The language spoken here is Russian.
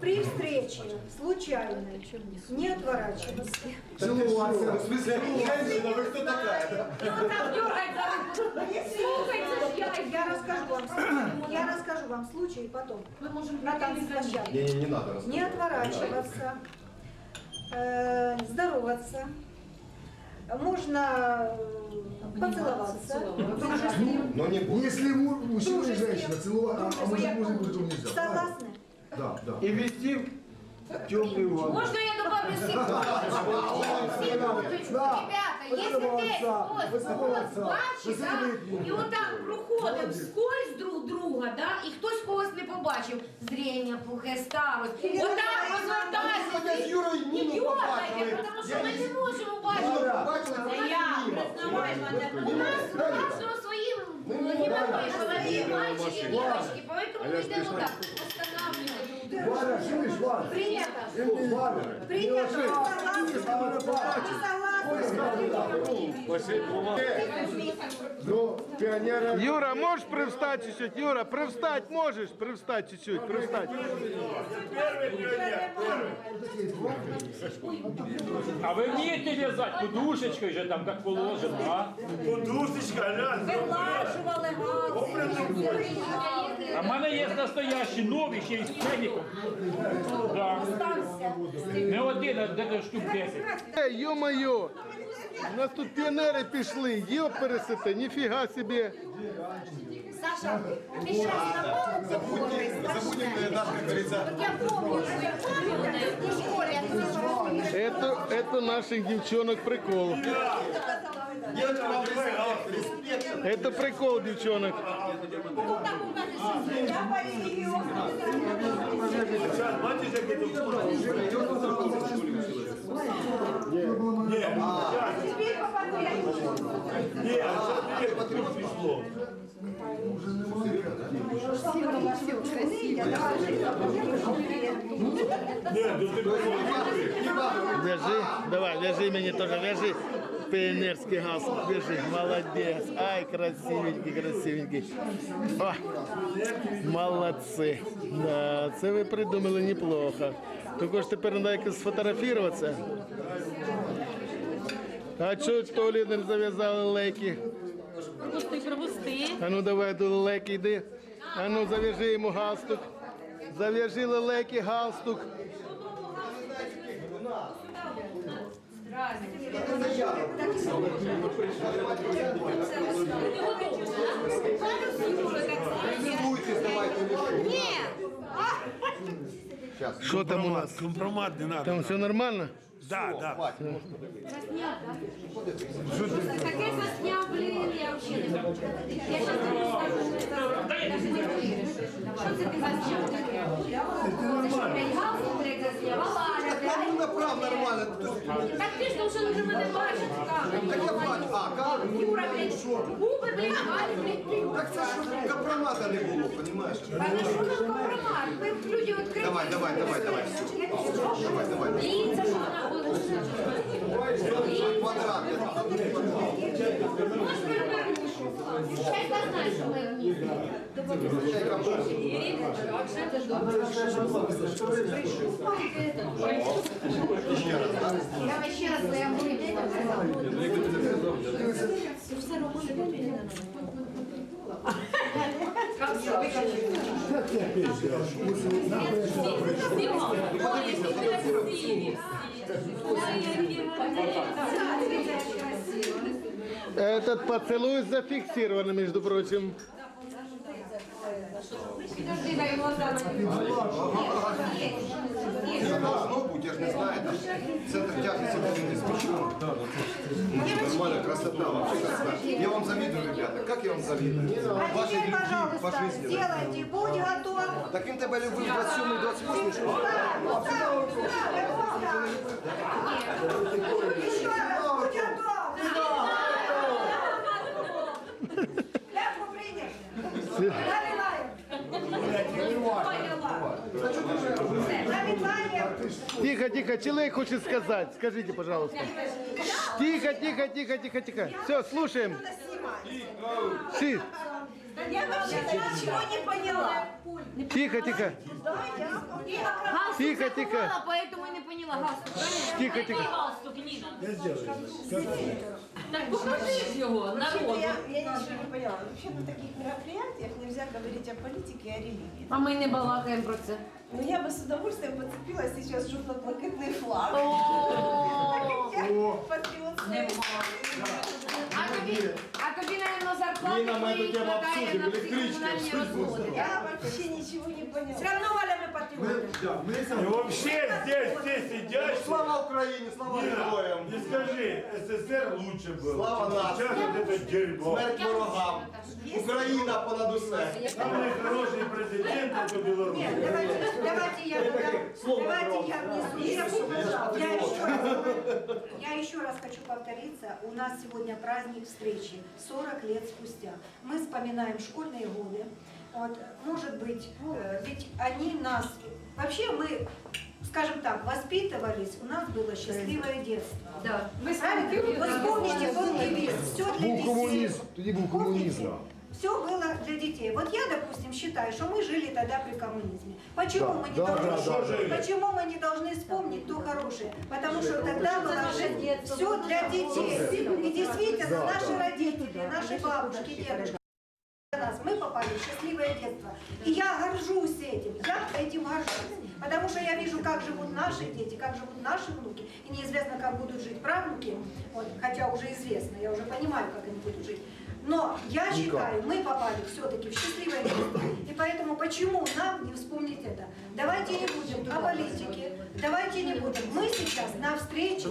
При встрече случайной не отворачиваться. Целоваться. В смысле, женщина, вы кто такая? Там за руку. Ж я. Я расскажу вам, я расскажу вам случай потом. Ми можемо На танцплощадке. Не, не, не надо рассказывать. Не отворачиваться, э, здороваться. Можно э, поцеловаться. Но не буду. Если му- мужчина и женщина целовать, а, а мужик мужик тоже нельзя. Согласны? Да, да. И вести теплую воду. Можна я добавлю секундочку? Секундочку, Да. ребята, якщо Поцілуватися, десь хтось поцілуватися, когось бачить, да, поцілуйте. і отак проходив скользь друг друга, да, і хтось когось не побачив, зріння, плохе, старость, отак розвертайся. З Юрою Не Ніну дергайте, побачили. тому що ми не можемо Юра, бачити. побачили, Це я, признавай мене. У нас у кожного свої геморрої, чоловік, мальчики, дівчатки, поэтому ми йдемо так, пионера... Юра, можешь привстать чуть-чуть? Юра, привстать можешь? Привстать чуть-чуть, привстать. А вы умеете вязать подушечкой же там, как положено, а? Подушечка, глянь. Вилажували А в мене є настоящий новий, ще із ценником. Да. Не один, а де штук 10. Ей, ё-моё! У нас тут піонери пішли, йо пересите, ніфіга собі. Саша, ти ще раз напомни це було Забудем э, наш, как говорится, Я помню, я помню, в школі я це Это, это наших дівчонок прикол. девочка, вам респект. Это прикол, дівчонок. так у мене Держи, давай, лежи мені теж, вяжи. Пионерский газ, держи, молодец. Ай, красивенький, красивенький. О, молодцы. Да, це ви придумали неплохо. Только ж тепер треба якось сфотографуватися. А чого Толі не зав'язали леки? Пропусти, пропусти. А ну давай до леки йди. А ну зав'яжи йому галстук. Зав'яжи лелеки галстук. Давайте. Що там у нас? Компромат не надо. Там все нормально? Да, да. Таке засняв, блін, я взагалі не можу. Я щас тобі скажу, що це навіть не повіриш. Що це ти засняв таке? Це що, блядь, галстук, блядь, засняв? Алара, Ну, блядь. направ нормально. Так ти ж тому, що не мене бачиш в камері. Так я бачу. А, как? Юра, блядь, губи, блядь, Валя, блядь, ти. Так це ж компромата не було, понимаешь? А на що нам компромат? Ви люди відкриті. Давай, давай, давай, давай, все. Давай, давай. Ліця, що вона буде. Квадрат. Можеш Этот поцелуй зафиксирован, между прочим. Підожди, дай глаза Не должно быть, я же не знаю, там центр тяжести будет не смещен. Нормально, красота, вообще красота. Я вам завидую, ребята, как я вам завидую. А Вашей теперь, любви по пожалуйста, жизни. сделайте, будь готов. Таким тебе люблю 27 и 28 что? Вот так, вот так, вот так. Еще раз, будь готов. Ляпку принят. Тихо, тихо, человек хочет сказать. Скажите, пожалуйста. Тихо, тихо, тихо, тихо, тихо. Все, слушаем. Си. Я вообще ничего не поняла. Тихо, тихо. Тихо, тихо. Поэтому не поняла? Тихо, тихо. Я сделаю. Так покажи ж його народу. Я, я ничего не поняла. Вообще на таких мероприятиях нельзя говорить о политике и о религии. А ми не балакаємо про це. Но я бы с удовольствием подцепила сейчас желтоплакатный флаг. О, Я патриот. А тобі, а тобі, наверное, зарплати Ніна, ми твої тему обсудимо, на всі електричка, комунальні розходи. Я вообще ничего не поняла. Все равно Валя мы патриоты. И вообще здесь все сидящие, Слава Україні, слава героям! не скажи, СССР лучше был. Слава нации. Сейчас вот это дерьмо. Смерть ворогам! Україна понад усе! Самый хороший президент это Беларусь. Нет, давайте, давайте я туда, давайте я внесу. Я, я еще раз, я еще раз хочу повториться. У нас сегодня праздник встречи 40 лет спустя. Мы вспоминаем школьные годы. Вот, может быть, э, ведь они нас... Вообще мы, скажем так, воспитывались, у нас было счастливое детство. Да. Ми Правильно? Вы вспомните был девиз «Все для Був детей». комунізм, тоді був комунізм. Все было для детей. Вот я, допустим, считаю, что мы жили тогда при коммунизме. Почему мы не да, должны, да, да, да. почему мы не должны вспомнить то хорошее? Потому что тогда было все для детей. И действительно, наши родители, наши бабушки, дедушки, нас, мы попали в счастливое детство. И я горжусь этим, я этим горжусь. Потому что я вижу, как живут наши дети, как живут наши внуки. И неизвестно, как будут жить правнуки, вот, хотя уже известно, я уже понимаю, как они будут жить. Но я считаю, мы попали все-таки в счастливое место. И поэтому почему нам не вспомнить это? Давайте не будем о политике, давайте не будем. Мы сейчас на встрече